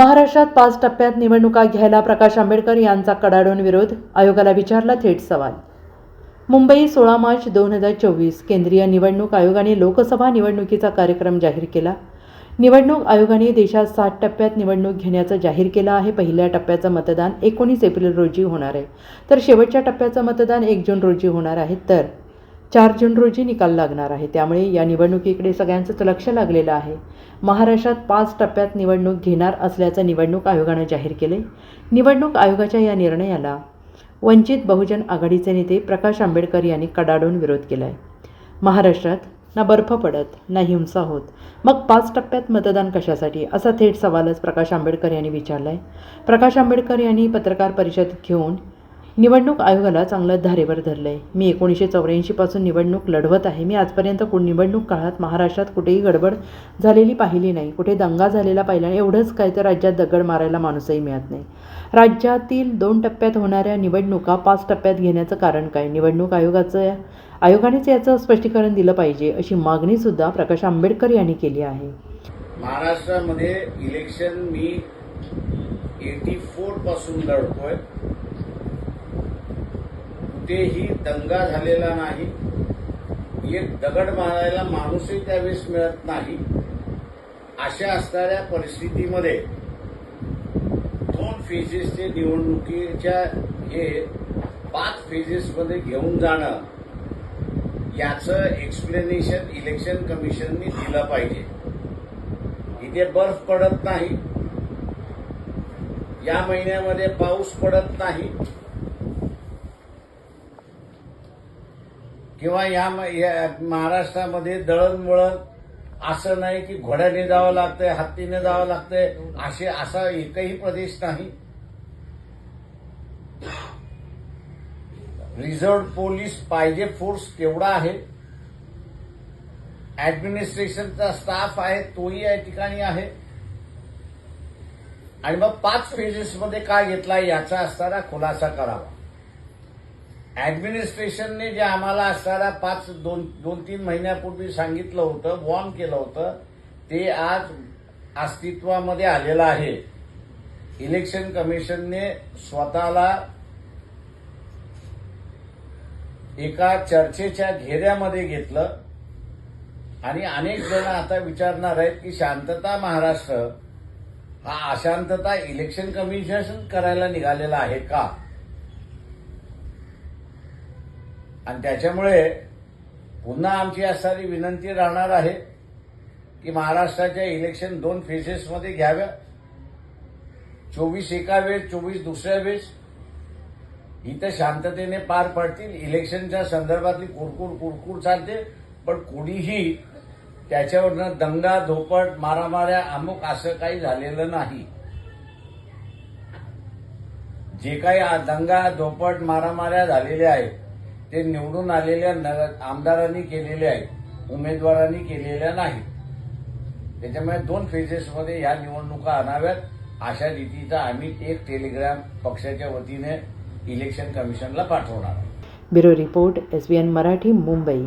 महाराष्ट्रात पाच टप्प्यात निवडणुका घ्यायला प्रकाश आंबेडकर यांचा कडाडून विरोध आयोगाला विचारला थेट सवाल. मुंबई सोळा मार्च दोन हजार चोवीस केंद्रीय निवडणूक आयोगाने लोकसभा निवडणुकीचा कार्यक्रम जाहीर केला. निवडणूक आयोगाने देशात सात टप्प्यात निवडणूक घेण्याचं जाहीर केलं आहे. पहिल्या टप्प्याचं मतदान एकोणीस एप्रिल रोजी होणार आहे. तर शेवटच्या टप्प्याचं मतदान एक जून रोजी होणार आहे. तर चार जून रोजी निकाल लागणार आहे. त्यामुळे या निवडणुकीकडे सगळ्यांचंच लक्ष लागलेलं आहे. महाराष्ट्रात पाच टप्प्यात निवडणूक घेणार असल्याचं निवडणूक आयोगानं जाहीर केले निवडणूक आयोगाच्या या निर्णयाला वंचित बहुजन आघाडीचे नेते प्रकाश आंबेडकर यांनी कडाडून विरोध केला आहे महाराष्ट्रात ना बर्फ पडत ना हिंसा होत. मग पाच टप्प्यात मतदान कशासाठी? असा थेट सवालच प्रकाश आंबेडकर यांनी विचारला आहे प्रकाश आंबेडकर यांनी पत्रकार परिषद घेऊन निवडणूक आयोगाला चांगलं धारेवर धरलं आहे मी एकोणीसशे चौऱ्याऐंशीपासून निवडणूक लढवत आहे. मी आजपर्यंत कु निवडणूक काळात महाराष्ट्रात कुठेही गडबड झालेली पाहिली नाही. कुठे दंगा झालेला पाहिला नाही. एवढंच काय तर राज्यात दगड मारायला माणूसही मिळत नाही. राज्यातील दोन टप्प्यात होणाऱ्या निवडणुका पाच टप्प्यात घेण्याचं कारण काय? निवडणूक आयोगाचं आयोगानेच याचं स्पष्टीकरण दिलं पाहिजे अशी मागणीसुद्धा प्रकाश आंबेडकर यांनी केली आहे. महाराष्ट्रामध्ये इलेक्शन मी एटी फोरपासून लढतोय. कुठेही दंगा झालेला नाही. एक दगड मारायला माणूसही त्यावेळेस मिळत नाही. अशा असणाऱ्या परिस्थितीमध्ये दोन फेजेसचे निवडणुकीच्या हे पाच फेजेसमध्ये घेऊन जाणं याचं एक्सप्लेनेशन इलेक्शन कमिशननी दिलं पाहिजे. इथे बर्फ पडत नाही. या महिन्यामध्ये पाऊस पडत नाही. किंवा या म- या महाराष्ट्रामध्ये दळणवळण असं नाही की घोड्याने जावं लागतंय हत्तीने जावं लागतंय असे असा एकही प्रदेश नाही. रिझर्व पोलीस पाहिजे फोर्स केवढा आहे? ऍडमिनिस्ट्रेशनचा स्टाफ आहे तोही या ठिकाणी आहे. आणि मग पाच फेजेसमध्ये काय घेतला याचा असणारा खुलासा करावा. ऍडमिनिस्ट्रेशनने जे आम्हाला असणारा पाच दोन दोन तीन महिन्यापूर्वी सांगितलं होतं वॉर्न केलं होतं ते आज अस्तित्वामध्ये आलेलं आहे. इलेक्शन कमिशनने स्वतःला एका चर्चेच्या घेऱ्यामध्ये घेतलं. आणि अनेक जण आता विचारणार आहेत की शांतता महाराष्ट्र हा अशांतता इलेक्शन कमिशन करायला निघालेला आहे का? आणि त्याच्यामुळे पुन्हा आमची असणारी विनंती राहणार आहे की महाराष्ट्राच्या इलेक्शन दोन फेजेसमध्ये घ्याव्या. चोवीस एका वेळेस चोवीस दुसऱ्या वेळेस. इथं शांततेने पार पडतील. इलेक्शनच्या संदर्भातली कुरकुर कुरकुर चालते. पण कोणीही त्याच्यावरनं दंगा धोपट मारामाऱ्या अमुक असं काही झालेलं नाही. जे काही दंगा धोपट मारामाऱ्या झालेल्या आहेत ते निवडून आलेल्या आमदारांनी केलेले आहेत उमेदवारांनी केलेल्या नाहीत. त्याच्यामुळे दोन फेजेसमध्ये ह्या निवडणुका आणाव्यात. अशा रीतीचा आम्ही एक टेलिग्राम पक्षाच्या वतीने इलेक्शन कमिशनला पाठवणार bureau report S B N Marathi Mumbai.